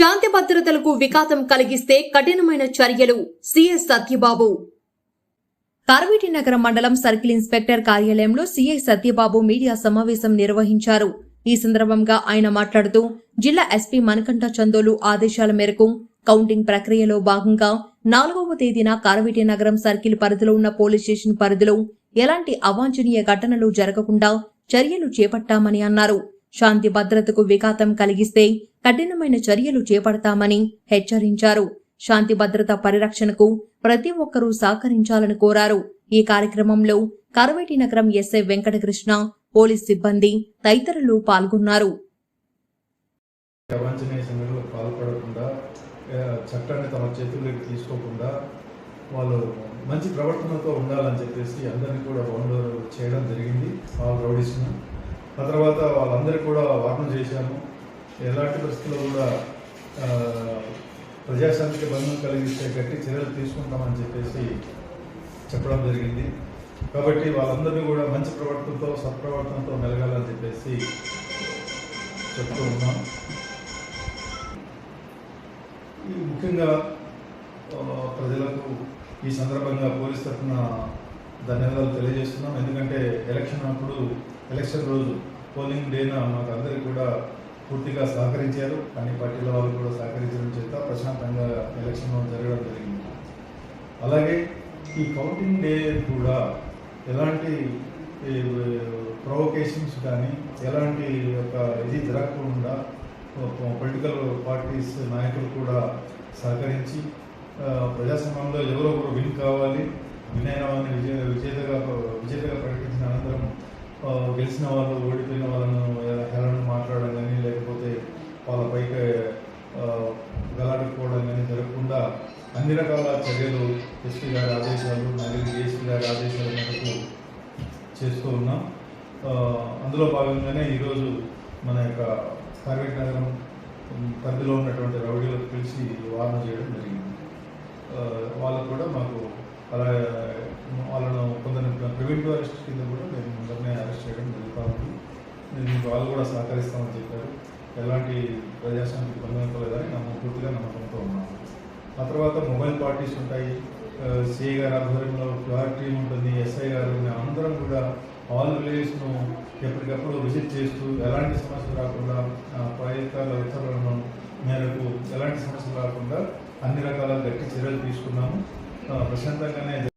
శాంతి భద్రతలకు విఘాతం కలిగిస్తే కఠినమైన చర్యలు సిఎస్ సత్యబాబు. కార్వేటి నగర మండలం సర్కిల్ ఇన్స్పెక్టర్ కార్యాలయంలో సీఐ సత్యబాబు మీడియా సమావేశం నిర్వహించారు. ఈ సందర్భంగా ఆయన మాట్లాడుతూ జిల్లా ఎస్పీ మనకంఠ చందోలు ఆదేశాల మేరకు కౌంటింగ్ ప్రక్రియలో భాగంగా నాలుగవ తేదీన కార్వేటి నగరం సర్కిల్ పరిధిలో ఉన్న పోలీస్ స్టేషన్ పరిధిలో ఎలాంటి అవాంఛనీయ ఘటనలు జరగకుండా చర్యలు చేపట్టామని అన్నారు. శాంతి భద్రతకు విఘాతం కలిగిస్తే కఠినమైన చర్యలు చేపడతామని హెచ్చరించారు. శాంతి భద్రత పరిరక్షణకు ప్రతి ఒక్కరూ సహకరించాలని కోరారు. ఈ కార్యక్రమంలో కరవేటి నగరం ఎస్ఐ వెంకటకృష్ణ పోలీస్ సిబ్బంది తదితరులు పాల్గొన్నారు. పాల్పడకుండా చట్టాన్ని తమ చేతుల్లోకి తీసుకోకుండా వాళ్ళు మంచి ప్రవర్తనతో ఉండాలని చెప్పేసి అందరినీ కూడా రౌండ్ చేయడం జరిగింది. వాళ్ళు రౌడీస్ను. ఆ తర్వాత వాళ్ళందరికీ కూడా వార్నం చేశాము. ఎలాంటి పరిస్థితుల్లో కూడా ప్రజాశాంతికి భంగం కలిగిస్తే గట్టి చర్యలు తీసుకుంటామని చెప్పేసి చెప్పడం జరిగింది. కాబట్టి వాళ్ళందరినీ కూడా మంచి ప్రవర్తనతో సత్ప్రవర్తనతో మెలగాలని చెప్పేసి చెప్తూ ఉన్నాం. ఈ ముఖ్యంగా ప్రజలకు ఈ సందర్భంగా పోలీస్ తరఫున ధన్యవాదాలు తెలియజేస్తున్నాం. ఎందుకంటే ఎలక్షన్ అప్పుడు ఎలక్షన్ రోజు పోలింగ్ డేన మాకు అందరికీ కూడా పూర్తిగా సహకరించారు. అన్ని పార్టీల వాళ్ళు కూడా సహకరించడం చేత ప్రశాంతంగా ఎలక్షన్ జరగడం జరిగింది. అలాగే ఈ కౌంటింగ్ డే కూడా ఎలాంటి ప్రొవొకేషన్స్ కానీ ఎలాంటి ఒక ఇది జరగకుండా పొలిటికల్ పార్టీస్ నాయకులు కూడా సహకరించి ప్రజాసంఘంలో ఎవరో ఒకరు విన్ కావాలి విన్ అయిన వాళ్ళని విజయ విజేతగా విజేతగా ప్రకటించిన అనంతరం గెలిచిన వాళ్ళు ఓడిపోయిన వాళ్ళను వాళ్ళపైకి గలాడుకోవడం కానీ జరగకుండా అన్ని రకాల చర్యలు ఎస్పీ గారి ఆదేశాలు మరియు ఏసీ గారి ఆదేశాల మేరకు చేస్తూ ఉన్నాం. అందులో భాగంగానే ఈరోజు మన యొక్క కార్వేట్ నగరం పరిధిలో ఉన్నటువంటి రౌడీలకు పిలిచి వారణ చేయడం జరిగింది. వాళ్ళకు కూడా మాకు అలా వాళ్ళను కొందరు ప్రివెంటివ్ అరెస్ట్ కింద కూడా మేము అందరినీ అరెస్ట్ చేయడం జరుగుతూ ఉంది వాళ్ళు కూడా సహకరిస్తామని చెప్పారు. ఎలాంటి ప్రజాస్వామ్య భంగం లేదని నమ్మ పూర్తిగా నమ్మకంతో ఉన్నాము ఆ తర్వాత మొబైల్ పార్టీస్ ఉంటాయి. సిఐ గారి ఆధ్వర్యంలో క్యూఆర్ టీం ఉంటుంది ఎస్ఐ గారు అందరం కూడా ఆల్ విలేజ్ను ఎప్పటికప్పుడు విజిట్ చేస్తూ ఎలాంటి సమస్యలు రాకుండా ప్రయత్నాల ఉత్తర్వులను మేరకు ఎలాంటి సమస్యలు రాకుండా అన్ని రకాల గట్టి చర్యలు తీసుకున్నాము. ప్రశాంతంగానే